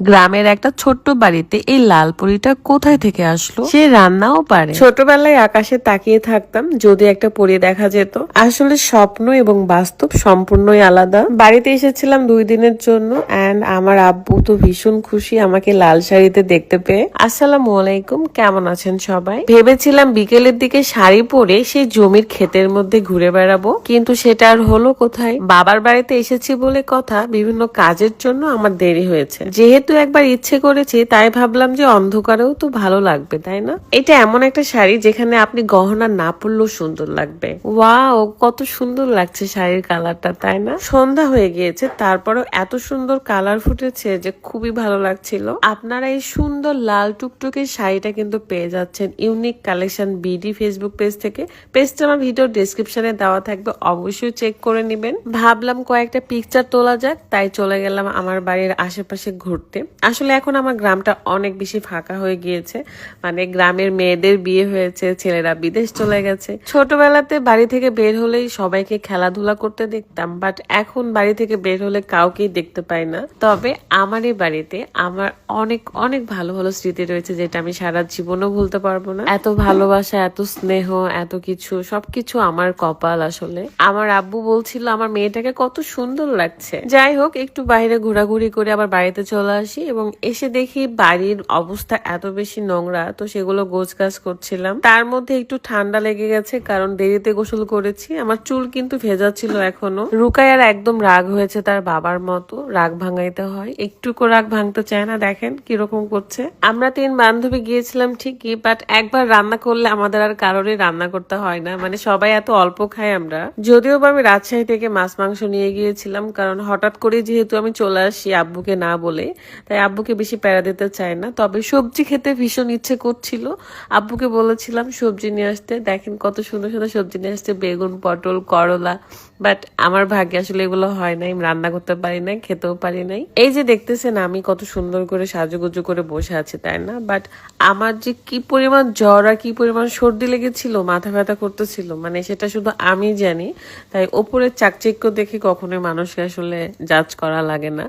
গ্রামের একটা ছোট্ট বাড়িতে এই লাল পরিটা কোথায় থেকে আসলো? সে রান্নাও পারে। ছোটবেলায় আকাশে তাকিয়ে থাকতাম যদি একটা পরি দেখা যেত। আসলে স্বপ্ন এবং বাস্তব সম্পূর্ণই আলাদা। বাড়িতে এসেছিলাম দুই দিনের জন্য এন্ড আমার আব্বু তো ভীষণ খুশি আমাকে লাল শাড়িতে দেখতে পেয়ে। আসসালামু আলাইকুম কেমন আছেন সবাই? ভেবেছিলাম বিকেলের দিকে শাড়ি পরে সেই জমির ক্ষেতের মধ্যে ঘুরে বেড়াবো কিন্তু সেটা আর হলো কোথায়? বাবার বাড়িতে এসেছি বলে কথা বিভিন্ন কাজের জন্য আমার দেরি হয়েছে। যেহেতু একবার ইচ্ছে করেছি, তাই ভাবলাম যে অন্ধকারেও তো ভালো লাগবে, তাই না? এটা এমন একটা শাড়ি যেখানে আপনি গহনা না পরলেও সুন্দর লাগবে। ওয়াও, কত সুন্দর লাগছে শাড়ির কালারটা, তাই না? সন্ধ্যা হয়ে গিয়েছে, তারপরেও এত সুন্দর কালার ফুটেছে যে খুবই ভালো লাগছিল। আপনারা এই সুন্দর লাল টুকটুকে শাড়িটা কিন্তু পেয়ে যাচ্ছেন unique collection BD Facebook page থেকে। পেজটা আমার ভিডিও ডিসক্রিপশনে দেওয়া থাকবে, অবশ্যই চেক করে নেবেন। ভাবলাম কয়েকটা পিকচার তোলা যাক, তাই চলে গেলাম আমার বাড়ির আশেপাশে ঘুরতে। আসলে এখন আমার গ্রামটা অনেক বেশি ফাঁকা হয়ে গিয়েছে। মানে গ্রামের মেয়েদের বিয়ে হয়েছে, ছেলেরা বিদেশ চলে গেছে। ছোটবেলাতে বাড়ি থেকে বের হলেই সবাইকে খেলাধুলা করতে দেখতাম বাট এখন বাড়ি থেকে বের হলে কাউকেই দেখতে পাই না। তবে আমার এই বাড়িতে আমার অনেক অনেক ভালো ভালো স্মৃতি রয়েছে, যেটা আমি সারা জীবনও ভুলতে পারব না। এত ভালোবাসা, এত স্নেহ, এত কিছু, সবকিছু আমার কপাল আসলে। আমার আব্বু বলছিল, আমার মেয়েটাকে কত সুন্দর লাগছে। যাই হোক, একটু বাইরে ঘোরাঘুরি করে আবার বাড়িতে চলে আসি এবং এসে দেখি বাড়ির অবস্থা এত বেশি নোংরা, তো সেগুলো গোছ গাছ করছিলাম। তার মধ্যে একটু ঠান্ডা লেগে গেছে কারণ দেরিতে গোসল করেছি। আমার চুল কিন্তু ভেজা ছিল এখনও। রুকায়ার একদম রাগ হয়েছে তার বাবার মতো, রাগ ভাঙাইতে হয়। একটুকু রাগ ভাঙতে চায় না, দেখেন কীরকম করছে। আমরা তিন বান্ধবী গিয়েছিলাম ঠিকই বাট একবার রান্না করলে আমাদের আর কারোরই রান্না করতে হয় না। মানে সবাই এত অল্প খাই আমরা। যদিও বা আমি রাজশাহী থেকে মাছ, মাংস নিয়ে গিয়েছিলাম, কারণ হঠাৎ করে যেহেতু আমি চলে আসি আব্বুকে না বলে তাই আব্বুকে বেশি প্যারা দিতে চাই না। তবে সবজি খেতে ভীষণ ইচ্ছে করছিল। আব্বুকে বলেছিলাম, সবজি নিয়ে আসতে। দেখেন কত সুন্দর সুন্দর সবজি নিয়ে আসতে বেগুন, পটল, করলা। বাট আমার ভাগ্যে আসলে এগুলো হয় নাই। রান্না করতে পারি নাই, খেতেও পারি নাই। এই যে দেখতেছেন আমি কত সুন্দর করে সাজুগুজু করে বসে আছি, তাই না? বাট আমার যে কি পরিমাণ জ্বর আর কি পরিমাণ সর্দি লেগেছিল, মাথা ব্যথা করতেছিল মানে সেটা শুধু আমি জানি। তাই ওপরের চাকচিক্য দেখে কখনোই মানুষকে আসলে জাজ করা লাগে না।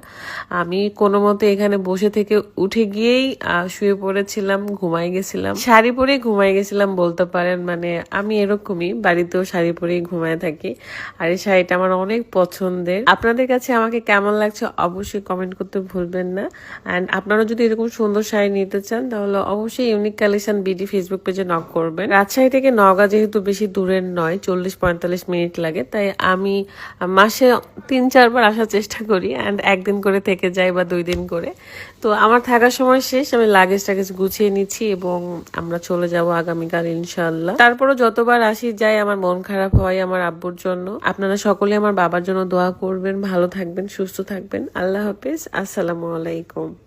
আমি কোনো মতে এখানে বসে থেকে উঠে গিয়েই শুয়ে পড়েছিলাম, ঘুমাই গেছিলাম। শাড়ি পরেই ঘুমাই গেছিলাম বলতে পারেন মানে আমি এরকমই, বাড়িতেও শাড়ি পরেই ঘুমায় থাকি। আর এই শাড়িটা আমার অনেক পছন্দের। আপনাদের কাছে আমাকে কেমন লাগছে অবশ্যই কমেন্ট করতে ভুলবেন না। অ্যান্ড আপনারা যদি এরকম সুন্দর শাড়ি নিতে চান, তাহলে অবশ্যই ইউনিক কালেকশন বিডি ফেসবুক পেজে নক করবেন। রাজশাহী থেকে নগা যেহেতু বেশি দূরের নয় চল্লিশ পঁয়তাল্লিশ মিনিট লাগে, তাই আমি মাসে তিন চারবার আসার চেষ্টা করি। অ্যান্ড একদিন করে থেকে যাই বা দুই দিন করে। তো আমার থাকার সময় শেষ, আমি লাগেজ টাগেজ গুছিয়ে নিচ্ছি এবং আমরা চলে যাব আগামীকাল ইনশাল্লাহ তারপরও যতবার আসি, যাই আমার মন খারাপ হয় আমার আব্বুর জন্য। আপনারা সকলে আমার বাবার জন্য দোয়া করবেন, ভালো থাকবেন, সুস্থ থাকবেন। আল্লাহ হাফিজ, আসসালামু আলাইকুম।